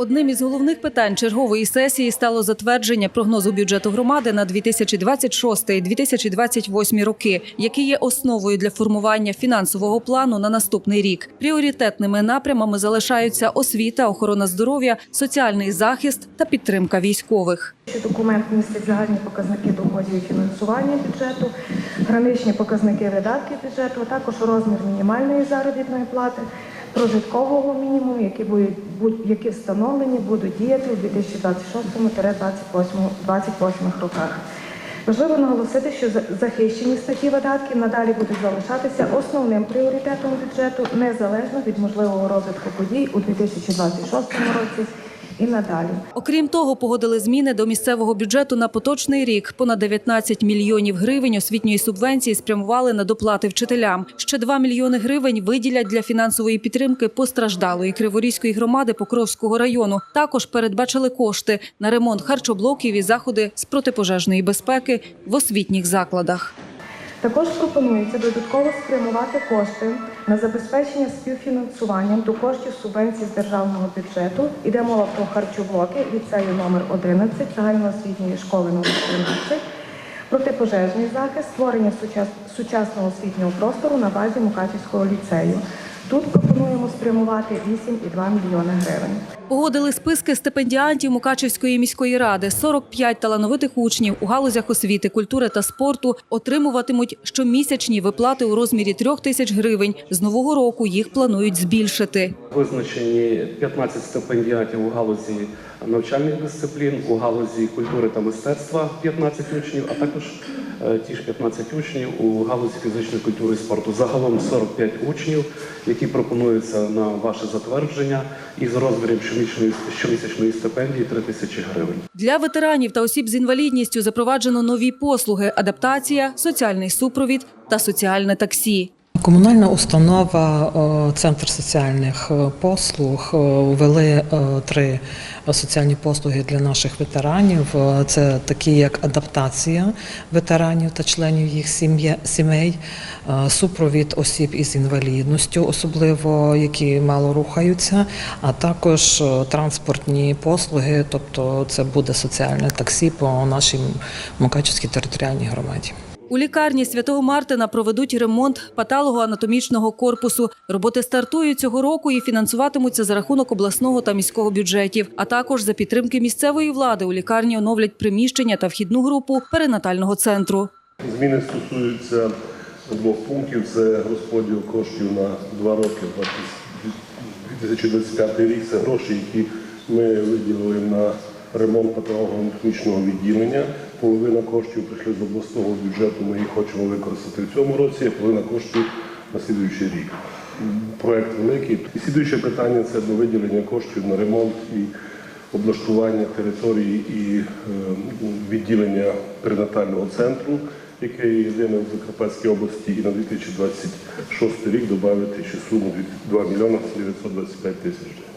Одним із головних питань чергової сесії стало затвердження прогнозу бюджету громади на 2026-2028 роки, який є основою для формування фінансового плану на наступний рік. Пріоритетними напрямами залишаються освіта, охорона здоров'я, соціальний захист та підтримка військових. Документ містить загальні показники доходів і фінансування бюджету, граничні показники видатків бюджету, а також розмір мінімальної заробітної плати, прожиткового мінімуму, які будуть які встановлені будуть діяти у 2026-2028 роках. Важливо наголосити, що за- захищені статті видатків надалі будуть залишатися основним пріоритетом бюджету незалежно від можливого розвитку подій у 2026 році і надалі. Окрім того, погодили зміни до місцевого бюджету на поточний рік. Понад 19 мільйонів гривень освітньої субвенції спрямували на доплати вчителям. Ще 2 мільйони гривень виділять для фінансової підтримки постраждалої Криворізької громади Покровського району. Також передбачили кошти на ремонт харчоблоків і заходи з протипожежної безпеки в освітніх закладах. Також пропонується додатково спрямувати кошти на забезпечення співфінансуванням до коштів субвенцій з державного бюджету. Іде мова про харчоблоки ліцею номер 11 загальноосвітньої школи номер 13, протипожежний захист, створення сучасного освітнього простору на базі Мукачівського ліцею. Тут пропонуємо спрямувати 8,2 мільйони гривень. Погодили списки стипендіантів Мукачівської міської ради. 45 талановитих учнів у галузях освіти, культури та спорту отримуватимуть щомісячні виплати у розмірі трьох тисяч гривень. З нового року їх планують збільшити. Визначені 15 стипендіатів у галузі навчальних дисциплін, у галузі культури та мистецтва 15 учнів, а також е, ті ж 15 учнів у галузі фізичної культури і спорту. Загалом 45 учнів, які пропонуються на ваше затвердження із розміром щомісячної, щомісячної стипендії 3 тисячі гривень. Для ветеранів та осіб з інвалідністю запроваджено нові послуги: адаптація, соціальний супровід та соціальне таксі. Комунальна установа е, Центр соціальних е, послуг е, ввели три соціальні послуги для наших ветеранів. Це такі як адаптація ветеранів та членів їх сімей, супровід осіб із інвалідністю, особливо які мало рухаються, а також транспортні послуги, тобто це буде соціальне таксі по нашій Мукачівській територіальній громаді. У лікарні святого Мартина проведуть ремонт патологоанатомічного корпусу. Роботи стартують цього року і фінансуватимуться за рахунок обласного та міського бюджетів. А також за підтримки місцевої влади у лікарні оновлять приміщення та вхідну групу перинатального центру. Зміни стосуються двох пунктів. Це розподіл коштів на два роки. 2025 рік це гроші, які ми виділили на ремонт патологоанатомічного відділення. Половина коштів прийшли з обласного бюджету. Ми їх хочемо використати в цьому році, а половина коштів на слідуючий рік. Проект великий. І слідуюче питання це до виділення коштів на ремонт і облаштування території і е, відділення перинатального центру, яке є єдине в Закарпатській області, і на 2026 рік додати ще суму 2 мільйона 925 тисяч.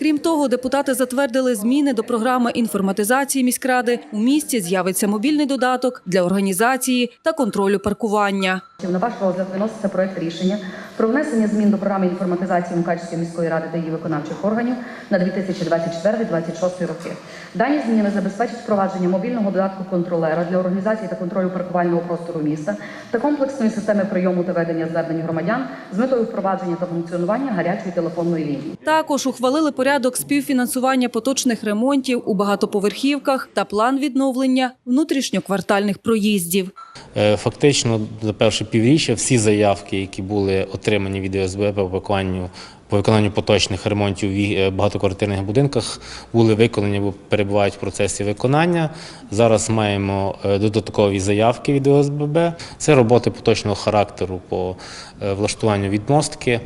Крім того, депутати затвердили зміни до програми інформатизації міськради. У місті з'явиться мобільний додаток для організації та контролю паркування. На ваш розгляд виноситься проект рішення про внесення змін до програми інформатизації Мукачівської міської ради та її виконавчих органів на 2024-2026 роки. Дані зміни забезпечать впровадження мобільного додатку контролера для організації та контролю паркувального простору міста та комплексної системи прийому та ведення звернень громадян з метою впровадження та функціонування гарячої телефонної лінії. Також ухвалили порядок співфінансування поточних ремонтів у багатоповерхівках та план відновлення внутрішньоквартальних проїздів. Е, Фактично, за перше півріччя всі заявки, які були отримані від ОСБ по виконанню по виконанню поточних ремонтів в е, багатоквартирних будинках, були виконані або перебувають в процесі виконання. Зараз маємо е, додаткові заявки від ОСББ. Це роботи поточного характеру по влаштуванню відмостки,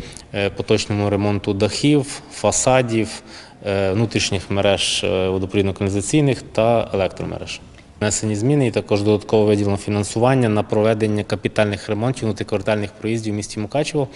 поточному ремонту дахів, фасадів, внутрішніх мереж водопровідно-каналізаційних та електромереж. Внесені зміни і також додатково виділено фінансування на проведення капітальних ремонтів внутриквартальних проїздів в місті Мукачево.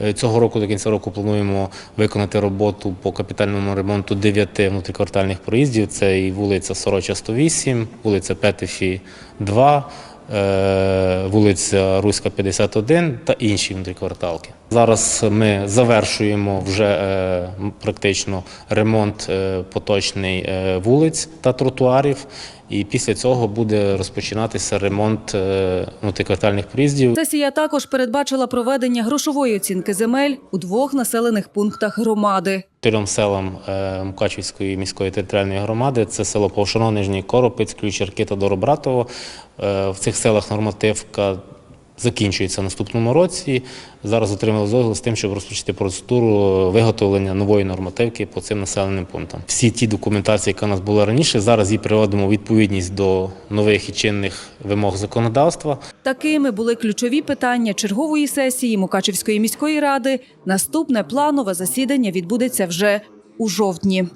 Е, Цього року до кінця року плануємо виконати роботу по капітальному ремонту 9 внутриквартальних проїздів. Це і вулиця Сороча 108, вулиця Петефі 2, е, вулиця Руська 51 та інші внутрікварталки. Зараз ми завершуємо вже е, практично ремонт поточний вулиць та тротуарів. І після цього буде розпочинатися ремонт мультиквартальних внутриквартальних проїздів. Сесія також передбачила проведення грошової оцінки земель у двох населених пунктах громади. Трьом селам е, Мукачівської міської територіальної громади це село Повшино, Нижній Коропець, Ключерки та Доробратово. Е, В цих селах нормативка закінчується в наступному році. Зараз отримали дозвіл з тим, щоб розпочати процедуру виготовлення нової нормативки по цим населеним пунктам. Всі ті документації, яка у нас була раніше, зараз її приводимо у відповідність до нових і чинних вимог законодавства. Такими були ключові питання чергової сесії Мукачівської міської ради. Наступне планове засідання відбудеться вже у жовтні.